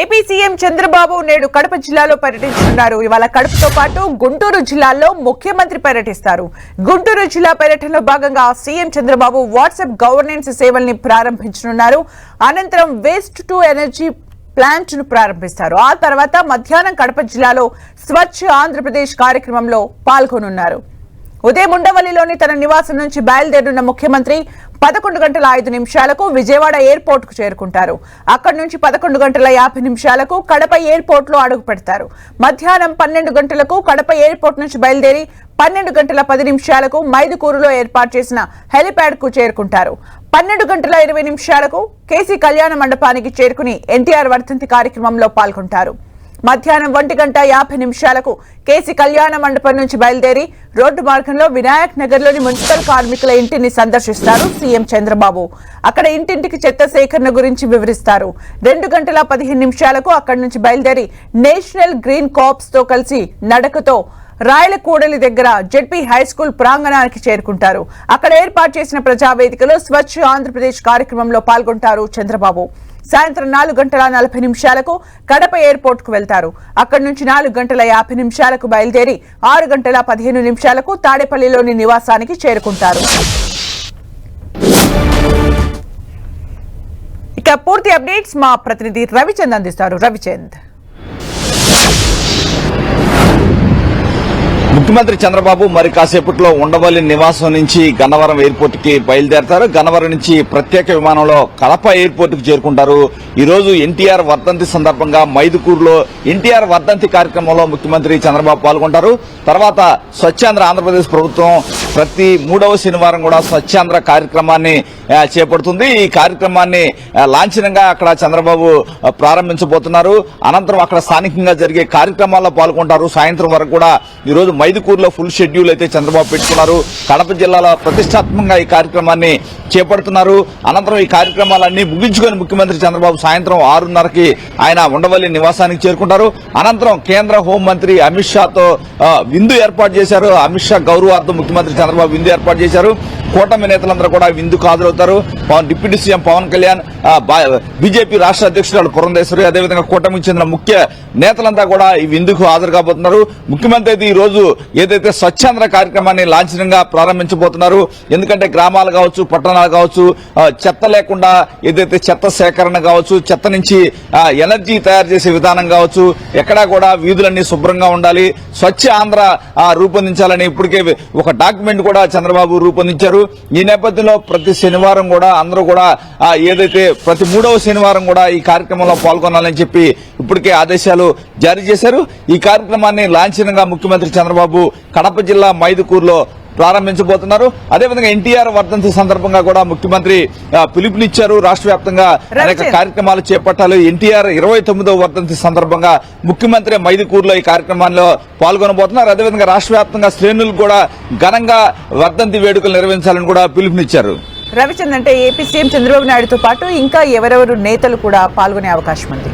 AP CM Chandrababu నేడు కడప జిల్లాలో పర్యటించనున్నారు. ఇవాళ కడపతో పాటు గుంటూరు జిల్లాలో ముఖ్యమంత్రి పర్యటిస్తారు. గుంటూరు జిల్లా పర్యటనలో భాగంగా సీఎం చంద్రబాబు వాట్సాప్ గవర్నెన్స్ సేవల్ని ప్రారంభించనున్నారు. అనంతరం వేస్ట్ టు ఎనర్జీ ప్లాంట్ను ప్రారంభిస్తారు. ఆ తర్వాత మధ్యాహ్నం కడప జిల్లాలో స్వచ్ఛ ఆంధ్రప్రదేశ్ కార్యక్రమంలో పాల్గొనున్నారు. ఉదయం ఉండవల్లిలోని తన నివాసం నుంచి బయలుదేరిన ముఖ్యమంత్రి పదకొండు గంటల ఐదు నిమిషాలకు విజయవాడ ఎయిర్పోర్ట్కు చేరుకుంటారు. అక్కడి నుంచి పదకొండు గంటల యాభై నిమిషాలకు కడప ఎయిర్పోర్ట్లో అడుగు పెడతారు. మధ్యాహ్నం పన్నెండు గంటలకు కడప ఎయిర్పోర్ట్ నుంచి బయలుదేరి పన్నెండు గంటల పది నిమిషాలకు మైదుకూరులో ఏర్పాటు చేసిన హెలిప్యాడ్కు చేరుకుంటారు. పన్నెండు గంటల ఇరవై నిమిషాలకు కేసీ కళ్యాణ మండపానికి చేరుకుని ఎన్టీఆర్ వర్ధంతి కార్యక్రమంలో పాల్గొంటారు. మధ్యాహ్నం ఒంటి గంట యాభై నిమిషాలకు కేసీ కళ్యాణ మండపం నుంచి బయలుదేరి రోడ్డు మార్గంలో వినాయక్ నగర్లోని మున్సిపల్ కార్మికుల ఇంటిని సందర్శిస్తారు సీఎం చంద్రబాబు. అక్కడ ఇంటింటికి చెత్త సేకరణ గురించి వివరిస్తారు. రెండు గంటల పదిహేను నిమిషాలకు అక్కడి నుంచి బయలుదేరి నేషనల్ గ్రీన్ కాప్స్తో కలిసి నడకతో రాయల కూడలి దగ్గర జెడ్పీ హై స్కూల్ ప్రాంగణానికి చేరుకుంటారు. అక్కడ ఏర్పాటు చేసిన ప్రజావేదికలో స్వచ్ఛ ఆంధ్రప్రదేశ్ కార్యక్రమంలో పాల్గొంటారు చంద్రబాబు. సాయంత్రం నాలుగు గంటల నలభై నిమిషాలకు కడప ఎయిర్పోర్ట్కు వెళ్తారు. అక్కడి నుంచి నాలుగు గంటల యాభై నిమిషాలకు బయలుదేరి ఆరు గంటల పదిహేను నిమిషాలకు తాడేపల్లిలోని నివాసానికి చేరుకుంటారు. ఇక పూర్తి అప్డేట్స్ మా ప్రతినిధి రవిచంద్ అందిస్తారు. రవిచంద్. ముఖ్యమంత్రి చంద్రబాబు మరి కాసేపట్లో ఉండవల్లి నివాసం నుంచి గన్నవరం ఎయిర్పోర్ట్కి బయలుదేరతారు. గన్నవరం నుంచి ప్రత్యేక విమానంలో కడప ఎయిర్పోర్ట్కు చేరుకుంటారు. ఈ రోజు ఎన్టీఆర్ వర్ధంతి సందర్భంగా మైదుకూరులో ఎన్టీఆర్ వర్ధంతి కార్యక్రమంలో ముఖ్యమంత్రి చంద్రబాబు పాల్గొంటారు. తర్వాత స్వచ్ఛాంధ్ర ఆంధ్రప్రదేశ్ ప్రభుత్వం ప్రతి మూడవ శనివారం కూడా స్వచ్ఛాంధ్ర కార్యక్రమాన్ని చేపడుతుంది. ఈ కార్యక్రమాన్ని లాంఛనంగా అక్కడ చంద్రబాబు ప్రారంభించబోతున్నారు. అనంతరం అక్కడ స్థానికంగా జరిగే కార్యక్రమాల్లో పాల్గొంటారు. సాయంత్రం వరకు కూడా ఈ రోజు మైదుకూరులో ఫుల్ షెడ్యూల్ అయితే చంద్రబాబు పెట్టుకున్నారు. కడప జిల్లాలో ప్రతిష్టాత్మకంగా ఈ కార్యక్రమాన్ని చేపడుతున్నారు. అనంతరం ఈ కార్యక్రమాలన్నీ ముగించుకొని ముఖ్యమంత్రి చంద్రబాబు సాయంత్రం ఆరున్నరకి ఆయన ఉండవల్లి నివాసానికి చేరుకుంటారు. అనంతరం కేంద్ర హోంమంత్రి అమిత్ షాతో విందు ఏర్పాటు చేశారు. అమిత్ షా గౌరవార్థం ముఖ్యమంత్రి చంద్రబాబు విందు ఏర్పాటు చేశారు. కూటమి నేతలందరూ కూడా విందుకు హాజరవుతారు Pawan deputy CM Pawan Kalyan BJP BJP రాష్ట్ర అధ్యక్షురాలు పురంధేశ్వరి అదేవిధంగా కూటమికి చెందిన ముఖ్య నేతలంతా కూడా ఈ విందుకు హాజరు కాబోతున్నారు. ముఖ్యమంత్రి అయితే ఈ రోజు ఏదైతే స్వచ్ఛాంధ్ర కార్యక్రమాన్ని లాంఛనంగా ప్రారంభించబోతున్నారు. ఎందుకంటే గ్రామాలు కావచ్చు పట్టణాలు కావచ్చు చెత్త లేకుండా ఏదైతే చెత్త సేకరణ కావచ్చు చెత్త నుంచి ఎనర్జీ తయారు చేసే విధానం కావచ్చు ఎక్కడా కూడా వీధులన్నీ శుభ్రంగా ఉండాలి. స్వచ్ఛ ఆంధ్ర రూపొందించాలని ఇప్పటికే ఒక డాక్యుమెంట్ కూడా చంద్రబాబు రూపొందించారు. ఈ నేపథ్యంలో ప్రతి శనివారం కూడా అందరూ కూడా ఏదైతే ప్రతి మూడవ శనివారం కూడా ఈ కార్యక్రమంలో పాల్గొనాలని చెప్పి ఇప్పటికే ఆదేశాలు జారీ చేశారు. ఈ కార్యక్రమాన్ని లాంఛనంగా ముఖ్యమంత్రి చంద్రబాబు కడప జిల్లా మైదుకూరులో ప్రారంభించబోతున్నారు. అదేవిధంగా ఎన్టీఆర్ వర్ధంతి సందర్భంగా కూడా ముఖ్యమంత్రి పిలుపునిచ్చారు. రాష్ట్ర వ్యాప్తంగా అనేక. కార్యక్రమాలు చేపట్టాలి. ఎన్టీఆర్ ఇరవై తొమ్మిదవ వర్ధంతి సందర్భంగా ముఖ్యమంత్రి మైదుకూరులో ఈ కార్యక్రమాల్లో పాల్గొనబోతున్నారు. అదేవిధంగా రాష్ట్ర వ్యాప్తంగా శ్రేణులు కూడా ఘనంగా వర్ధంతి వేడుకలు నిర్వహించాలని కూడా పిలుపునిచ్చారు. రవిచంద్ అంటే ఏపీ సీఎం చంద్రబాబు నాయుడుతో పాటు ఇంకా ఎవరెవరు నేతలు కూడా పాల్గొనే అవకాశం ఉంది.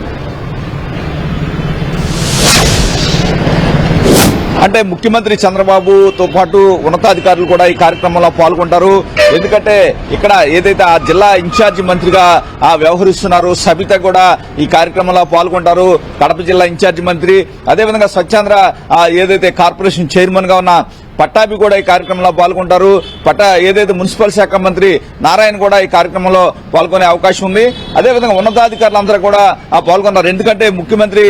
అంటే ముఖ్యమంత్రి చంద్రబాబుతో పాటు ఉన్నతాధికారులు కూడా ఈ కార్యక్రమంలో పాల్గొంటారు. ఎందుకంటే ఇక్కడ ఏదైతే ఆ జిల్లా ఇన్ఛార్జి మంత్రిగా ఆ వ్యవహరిస్తున్నారు సబిత కూడా ఈ కార్యక్రమంలో పాల్గొంటారు. కడప జిల్లా ఇన్ఛార్జి మంత్రి. అదేవిధంగా స్వచ్ఛాంధ్ర ఏదైతే కార్పొరేషన్ చైర్మన్గా ఉన్న పట్టాభి కూడా ఈ కార్యక్రమంలో పాల్గొంటారు. పట్టా ఏదైతే మున్సిపల్ శాఖ మంత్రి నారాయణ కూడా ఈ కార్యక్రమంలో పాల్గొనే అవకాశం ఉంది. అదేవిధంగా ఉన్నతాధికారులందరూ కూడా పాల్గొన్నారు. ఎందుకంటే ముఖ్యమంత్రి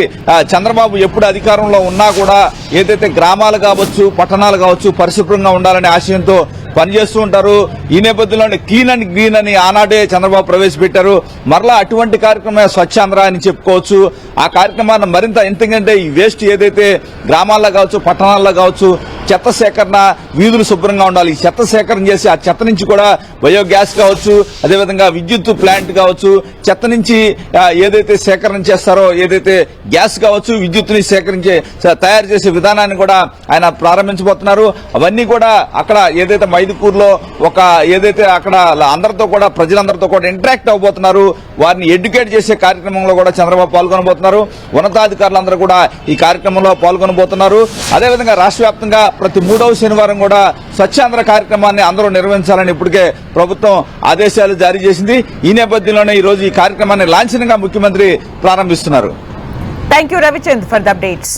చంద్రబాబు ఎప్పుడు అధికారంలో ఉన్నా కూడా ఏదైతే గ్రామాలు కావచ్చు పట్టణాలు కావచ్చు పరిశుభ్రంగా ఉండాలనే ఆశయంతో పనిచేస్తూ ఉంటారు. ఈ నేపథ్యంలోనే క్లీన్ అండ్ గ్రీన్ అని ఆనాడే చంద్రబాబు ప్రవేశపెట్టారు. మరలా అటువంటి కార్యక్రమమే స్వచ్ఛాంధ్ర అని చెప్పుకోవచ్చు. ఆ కార్యక్రమాన్ని మరింత ఎందుకంటే ఈ వేస్ట్ ఏదైతే గ్రామాల్లో కావచ్చు పట్టణాల్లో కావచ్చు చెత్త సేకరణ వీధులు శుభ్రంగా ఉండాలి. ఈ చెత్త సేకరణ చేసి ఆ చెత్త నుంచి కూడా బయోగ్యాస్ కావచ్చు అదేవిధంగా విద్యుత్ ప్లాంట్ కావచ్చు చెత్త నుంచి ఏదైతే సేకరణ చేస్తారో ఏదైతే గ్యాస్ కావచ్చు విద్యుత్తుని సేకరించే తయారు చేసే విధానాన్ని కూడా ఆయన ప్రారంభించబోతున్నారు. అవన్నీ కూడా అక్కడ ఏదైతే మైదుకూరులో ఒక ఏదైతే అక్కడ అందరితో కూడా ప్రజలందరితో కూడా ఇంటరాక్ట్ అవబోతున్నారు వారిని ఎడ్యుకేట్ చేసే కార్యక్రమంలో కూడా చంద్రబాబు పాల్గొనబోతున్నారు. ఉన్నతాధికారులందరూ కూడా ఈ కార్యక్రమంలో పాల్గొనబోతున్నారు. అదేవిధంగా రాష్ట్ర వ్యాప్తంగా ప్రతి మూడవ శనివారం కూడా స్వచ్ఛాంధ్ర కార్యక్రమాన్ని అందరూ నిర్వహించాలని ఇప్పటికే ప్రభుత్వం ఆదేశాలు జారీ చేసింది. ఈ నేపథ్యంలోనే ఈ రోజు ఈ కార్యక్రమాన్ని లాంఛనంగా ముఖ్యమంత్రి ప్రారంభిస్తున్నారు. Thank you Ravichand for the updates